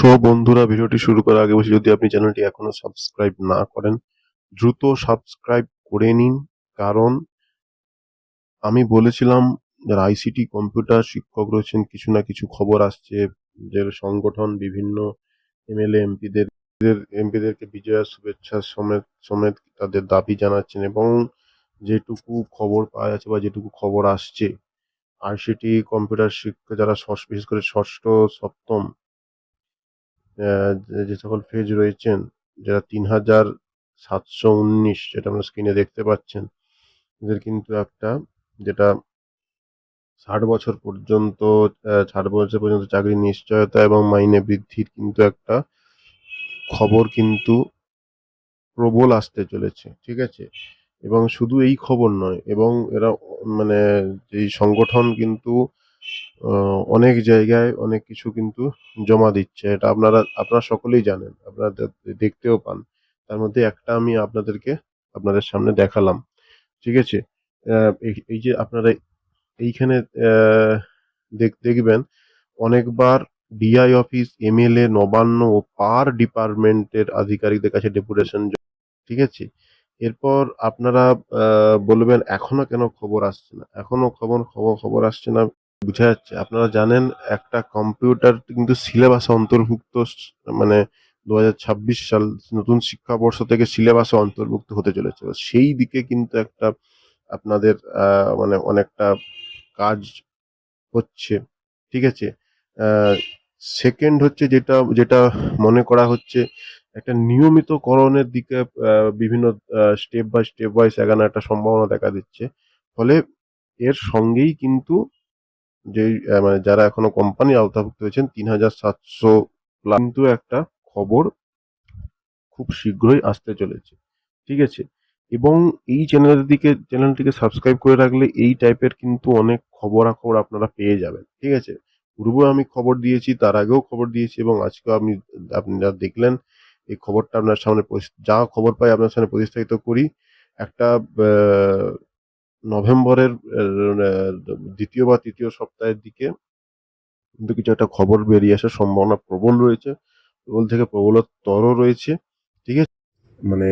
So বন্ধুরা, ভিডিওটি শুরু করার আগে বলছি, যদি আপনি চ্যানেলটি এখনও সাবস্ক্রাইব না করেন, দ্রুত সাবস্ক্রাইব করে নিন। কারণ আমি বলেছিলাম, যারা আইসিটি কম্পিউটার শিক্ষক রয়েছেন, কিছু না কিছু খবর আসছে। যে সংগঠন, বিভিন্ন এমএলএ, এমপিদের এমপিদেরকে বিজয়া শুভেচ্ছা সমেত সমেত তাদের দাবি জানাচ্ছেন এবং যেটুকু খবর পাওয়া যাচ্ছে বা যেটুকু খবর আসছে আইসিটি কম্পিউটার শিক্ষা যারা বিশেষ করে ষষ্ঠ, সপ্তম যে সকল ফেজ রয়েছেন, যারা তিন হাজার সাতশো উনিশ, যেটা আমরা স্ক্রিনে দেখতে পাচ্ছেন, এদের কিন্তু একটা যেটা ষাট বছর পর্যন্ত ষাট বছর পর্যন্ত চাকরির নিশ্চয়তা এবং মাইনে বৃদ্ধির কিন্তু একটা খবর কিন্তু প্রবল আসতে চলেছে, ঠিক আছে? এবং শুধু এই খবর নয়, এবং এরা মানে এই সংগঠন কিন্তু অনেক জায়গায় অনেক কিছু কিন্তু জমা দিচ্ছে। এটা আপনারা আপনারা সকলেই জানেন, আপনারা দেখতেও পান। তার মধ্যে একটা আমি আপনাদেরকে আপনাদের সামনে দেখালাম। ঠিক আছে? এই- যে আপনারা এইখানে দেখ- দেখবেন, অনেকবার ডিআই অফিস এমএলএ নবান্ন ও পার ডিপার্টমেন্টের আধিকারিকদের কাছে ডেপুটেশন ঠিক আছে? এরপর আপনারা বলবেন, এখনও কেন খবর আসছে না? এখনও খবর খবর খবর আসছে না বোঝা যাচ্ছে। আপনারা জানেন একটা কম্পিউটার কিন্তু সিলেবাসে অন্তর্ভুক্ত মানে দু হাজার ছাব্বিশ সাল নতুন শিক্ষাবর্ষ থেকে সিলেবাসে অন্তর্ভুক্ত হতে চলেছে। সেই দিকে কিন্তু একটা আপনাদের মানে অনেকটা কাজ হচ্ছে। ঠিক আছে? সেকেন্ড হচ্ছে যেটা যেটা মনে করা হচ্ছে একটা নিয়মিতকরণের দিকে বিভিন্ন স্টেপ বাই স্টেপ ওয়াইজ এগানো একটা সম্ভাবনা দেখা দিচ্ছে। ফলে এর সঙ্গেই কিন্তু যে মানে যারা এখনও কোম্পানির আওতাভুক্ত হয়েছেন তিন হাজার সাতশো কিন্তু একটা খবর খুব শীঘ্রই আসতে চলেছে, ঠিক আছে? এবং এই চ্যানেলের দিকে চ্যানেলটিকে সাবস্ক্রাইব করে রাখলে এই টাইপের কিন্তু অনেক খবরাখবর আপনারা পেয়ে যাবেন, ঠিক আছে? পূর্বে আমি খবর দিয়েছি, তার আগেও খবর দিয়েছি এবং আজকেও আপনি আপনারা দেখলেন, এই খবরটা আপনার সামনে যা খবর পাই আপনার সামনে প্রতিস্থাপিত করি। একটা নভেম্বরের দ্বিতীয় বা তৃতীয় সপ্তাহের দিকে কিন্তু কিছু একটা খবর বেরিয়ে আসার সম্ভাবনা প্রবল রয়েছে। প্রবল থেকে প্রবলতর রয়েছে, ঠিক আছে? মানে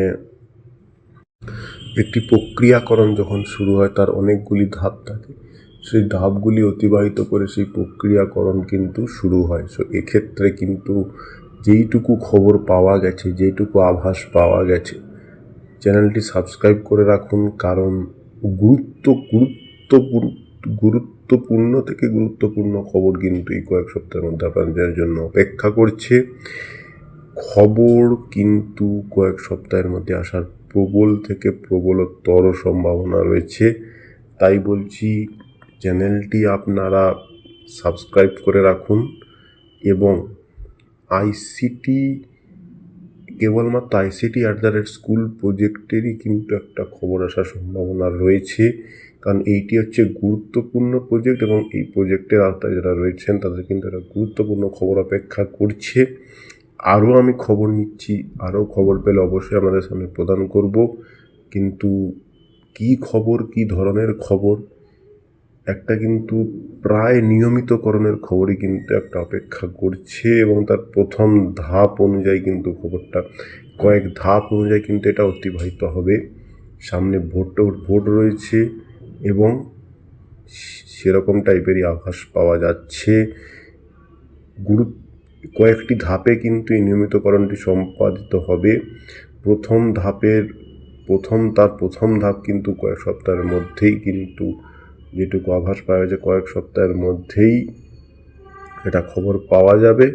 একটি প্রক্রিয়াকরণ যখন শুরু হয়, তার অনেকগুলি ধাপ থাকে। সেই ধাপগুলি অতিবাহিত করে সেই প্রক্রিয়াকরণ কিন্তু শুরু হয়। সো, এক্ষেত্রে কিন্তু যেইটুকু খবর পাওয়া গেছে, যেইটুকু আভাস পাওয়া গেছে, চ্যানেলটি সাবস্ক্রাইব করে রাখুন। কারণ গুরুত্ব, গুরুত্বপূর্ণ গুরুত্বপূর্ণ থেকে গুরুত্বপূর্ণ খবর কিন্তু এই কয়েক সপ্তাহের মধ্যে আপনাদের জন্য অপেক্ষা করছে। খবর কিন্তু কয়েক সপ্তাহের মধ্যে আসার প্রবল থেকে প্রবলতর সম্ভাবনা রয়েছে। তাই বলছি, চ্যানেলটি আপনারা সাবস্ক্রাইব করে রাখুন এবং আইসিটি কেবলমাত্র ICT at the rate school প্রজেক্টেরই কিন্তু একটা খবর আসার সম্ভাবনা রয়েছে। কারণ এইটি হচ্ছে গুরুত্বপূর্ণ প্রজেক্ট এবং এই প্রজেক্টের আওতায় যারা রয়েছেন, তাদের কিন্তু একটা গুরুত্বপূর্ণ খবর অপেক্ষা করছে। আরও আমি খবর নিচ্ছি, আরও খবর পেলে অবশ্যই আমাদের সামনে প্রদান করব। কিন্তু কি খবর, কি ধরনের খবর একটা কিন্তু প্রায় নিয়মিতকরণের খবরই কিন্তু একটা অপেক্ষা করছে এবং তার প্রথম ধাপ অনুযায়ী কিন্তু খবরটা, কয়েক ধাপ অনুযায়ী কিন্তু এটা অতিবাহিত হবে। সামনে ভোট ভোট রয়েছে এবং সেরকম টাইপেরই আভাস পাওয়া যাচ্ছে। গুরু কয়েকটি ধাপে কিন্তু এই নিয়মিতকরণটি সম্পাদিত হবে। প্রথম ধাপের, প্রথম, তার প্রথম ধাপ কিন্তু কয়েক সপ্তাহের মধ্যেই কিন্তু যেটুকু আভাস পাওয়া যায়, কয়েক সপ্তাহের মধ্যেই এটা খবর পাওয়া যাবে।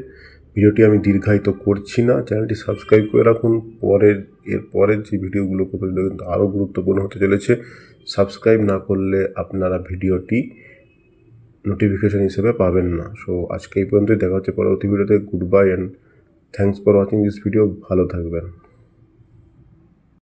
ভিডিওটি আমি দীর্ঘায়িত করছি না। চ্যানেলটি সাবস্ক্রাইব করে রাখুন। পরের, এর পরের যে ভিডিওগুলো করব কিন্তু আরও গুরুত্বপূর্ণ হতে চলেছে, সাবস্ক্রাইব না করলে আপনারা ভিডিওটি নোটিফিকেশন হিসেবে পাবেন না। সো, আজকে এই পর্যন্তই। দেখা হচ্ছে পরবর্তী ভিডিওতে। Good bye and thanks for watching this video ভালো থাকবেন।